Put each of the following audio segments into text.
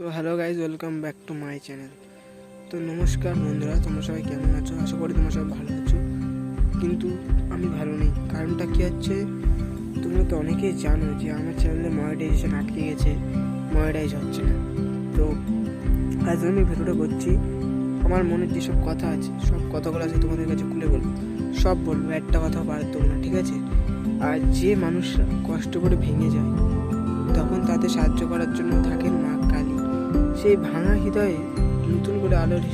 So hello guys welcome back to my channel তো নমস্কার বন্ধুরা, তোমরা সবাই কেমন আছো? আশা করি তোমরা সবাই ভালো আছো। কিন্তু আমি ভালো নেই। কারণটা কী হচ্ছে? তোমরা তো অনেকেই জানো যে আমার চ্যানেলে মনিটাইজেশন আটকে গেছে মনিটাইজ হচ্ছে না। তো আজ আমি ভিডিওটা করছি, আমার মনের যেসব কথা আছে, সব কথাগুলো আছে তোমাদের কাছে খুলে বলব। সব বলব, একটা কথাও বাদ না, ঠিক আছে? আর যে মানুষরা কষ্ট করে ভেঙে যায়, তখন তাদের সাহায্য করার জন্য থাকেন মা সেই ভাঙা হৃদয়ে নতুন করে আলোর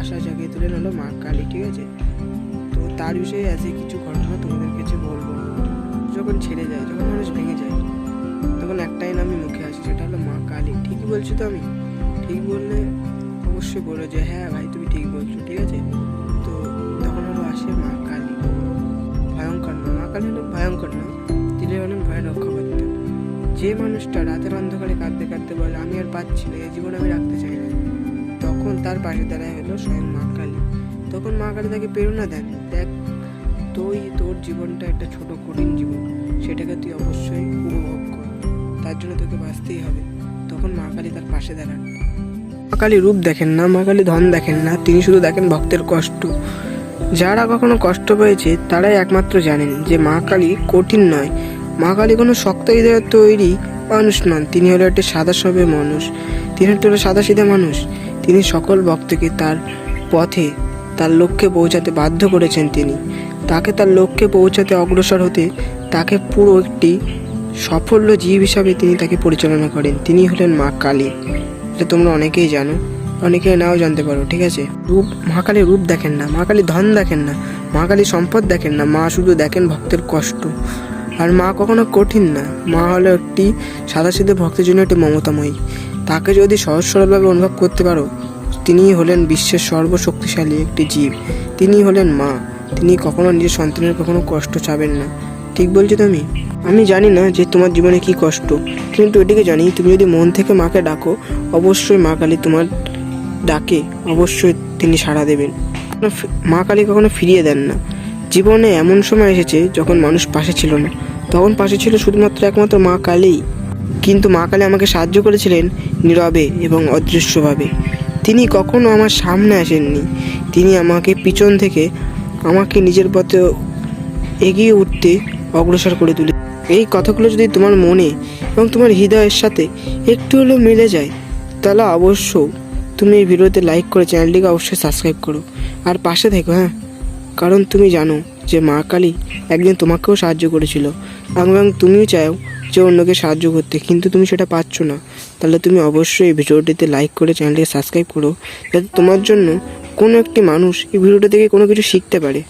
আশা জাগিয়ে তুলে হলো মা কালী, ঠিক আছে? তো তার বিষয়ে আছে কিছু ঘটনা তোমাদের কাছে বলব। যখন ছেড়ে যায়, যখন মানুষ ভেঙে যায়, তখন একটাই নামে মুখে আসে, সেটা হলো মা কালী। ঠিকই বলছি তো আমি? ঠিক বললে অবশ্যই বলো যে হ্যাঁ ভাই, তুমি ঠিক বলছো, ঠিক আছে? তো তখন হলো আসে মা কালী। ভয়ঙ্কর না, মা কালী হলো ভয়ঙ্কর না তিনি হলেন ভয় রক্ষা করতেন যে মানুষটা রাতের অন্ধকারে কাঁদতে কাঁদতে বলে পাচ্ছি না এই জীবন আমি রাখতে চাই না তখন তার পাশে দাঁড়ায় হলো স্বয়ং মা কালী। তখন মা কালী তাকে প্রেরণা দেন, দেখ, তুই তোর জীবনটা একটা ছোট কঠিন জীবন, সেটাকে তুই অবশ্যই উপভোগ কর, তার জন্য তোকে বাঁচতেই হবে। তখন মা কালী তার পাশে দাঁড়ান। মা কালী রূপ দেখেন না, মা কালী ধন দেখেন না, তিনি শুধু দেখেন ভক্তের কষ্ট। যারা কখনো কষ্ট পেয়েছে, তারাই একমাত্র জানেন যে মা কালী কঠিন নয়। মা কালী কোনো শক্ত হৃদয়ের তৈরি মানুষ নন, তিনি হলো একটি সাদা সবে মানুষ। তিনি হলো সাদা সিধে মানুষ। তিনি সকল ভক্তকে তার পথে, তার লক্ষ্যে পৌঁছাতে বাধ্য করেছেন তিনি। তাকে তার লক্ষ্যে পৌঁছাতে অগ্রসর হতে, তাকে পুরো একটি সাফল্য জীব হিসাবে তিনি তাকে পরিচালনা করেন। তিনি হলেন মা কালী। এটা তোমরা অনেকেই জানো। অনেকে নাও জানতে পারো, ঠিক আছে? রূপ, মা কালীর রূপ দেখেন না, মা কালী ধন দেখেন না, মা কালী সম্পদ দেখেন না, মা শুধু দেখেন ভক্তের কষ্ট। আর মা কখনো কঠিন না। মা হলো একটি সাদাসিধে ভক্তের জন্য একটি মমতাময়ী। তাকে যদি সহজ সরলভাবে অনুভব করতে পারো, তিনিই হলেন বিশ্বের সর্বশক্তিশালী একটি জীব। তিনি হলেন মা। তিনি কখনো নিজের সন্তানের কখনো কষ্ট চাবেন না। ঠিক বলছো তুমি? আমি জানি না যে তোমার জীবনে কি কষ্ট। কিন্তু এটিকে জানি, তুমি যদি মন থেকে মাকে ডাকো, অবশ্যই মা কালী তোমার ডাকে, অবশ্যই তিনি সাড়া দেবেন। মা কালী কখনো ফিরিয়ে দেন না। জীবনে এমন সময় এসেছে যখন মানুষ পাশে ছিল না। তখন পাশে ছিল শুধুমাত্র একমাত্র মা কালীই। কিন্তু মা কালী আমাকে সাহায্য করেছিলেন নীরবে এবং অদৃশ্যভাবে। তিনি কখনো আমার সামনে আসেননি। তিনি আমাকে পিছন থেকে আমাকে নিজের পথে এগিয়ে উঠতে অগ্রসর করে তুলে। এই কথাগুলো যদি তোমার মনে এবং তোমার হৃদয়ের সাথে একটু হলেও মিলে যায়, তাহলে অবশ্য তুমি এই ভিডিওতে লাইক করে চ্যানেলটিকে অবশ্যই সাবস্ক্রাইব করো। আর পাশে থেকো হ্যাঁ? কারণ তুমি জানো যে মা কালী একদিন তোমাকেও সাহায্য করেছিল। এবং তুমিও চাও যে অন্যকে সাহায্য করতে, কিন্তু তুমি সেটা পাচ্ছ না। তাহলে তুমি অবশ্যই এই ভিডিওটিতে লাইক করে চ্যানেলটিকে সাবস্ক্রাইব করো, যাতে তোমার জন্য কোনো একটি মানুষ এই ভিডিওটা থেকে কোনো কিছু শিখতে পারে।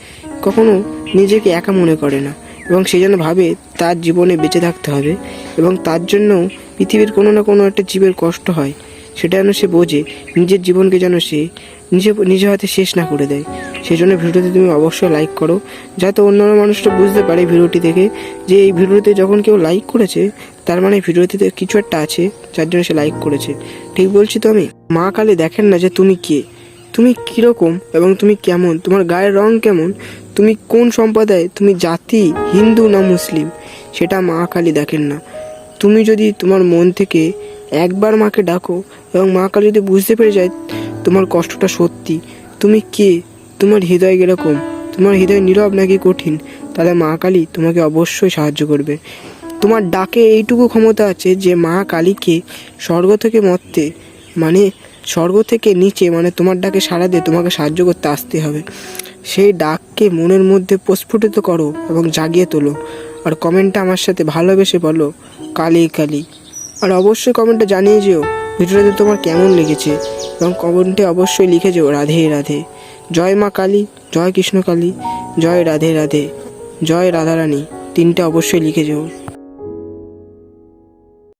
কখনো নিজেকে একা মনে করে না, এবং সে যেন ভাবে তার জীবনে বেঁচে থাকতে হবে, এবং তার জন্য পৃথিবীর কোনো না কোনো একটা জীবের কষ্ট হয়। সেটা যেন সে বোঝে, নিজের জীবনকে যেন সে নিজে নিজের হাতে শেষ না করে দেয়। সেই জন্য ভিডিওতে তুমি অবশ্যই লাইক করো, যাতে অন্যান্য মানুষটা বুঝতে পারে ভিডিওটি থেকে যে এই ভিডিওতে যখন কেউ লাইক করেছে, তার মানে ভিডিওটিতে কিছু একটা আছে, যার জন্য সে লাইক করেছে। ঠিক বলছি তো আমি? মা কালী দেখেন না যে তুমি কে। তুমি কীরকম এবং তুমি কেমন? তোমার গায়ের রং কেমন? তুমি কোন সম্প্রদায়? তুমি জাতি, হিন্দু না মুসলিম? সেটা মা কালী দেখেন না। তুমি যদি তোমার মন থেকে একবার মাকে ডাকো এবং মা কালী যদি বুঝতে পেরে যায় তোমার কষ্টটা সত্যি, তুমি কে? তোমার হৃদয় কীরকম? তোমার হৃদয় নীরব নাকি কঠিন? তাহলে মা কালী তোমাকে অবশ্যই সাহায্য করবে। তোমার ডাকে এইটুকু ক্ষমতা আছে যে মা কালীকে স্বর্গ থেকে মরতে মানে স্বর্গ থেকে নিচে মানে তোমার ডাকে সাড়া দিয়ে তোমাকে সাহায্য করতে আসতে হবে। সেই ডাককে মনের মধ্যে প্রস্ফুটিত করো এবং জাগিয়ে তোলো। আর কমেন্টটা আমার সাথে ভালোবেসে বলো, কালী কালী। আর অবশ্যই কমেন্টে জানিয়ে যেও ভিডিওটাতে তোমার কেমন লেগেছে এবং কমেন্টে অবশ্যই লিখে যেও রাধে রাধে। জয় মা কালী, জয় কৃষ্ণ কালী, জয় রাধে রাধে, জয় রাধারানী, তিনটে অবশ্যই লিখে যেও।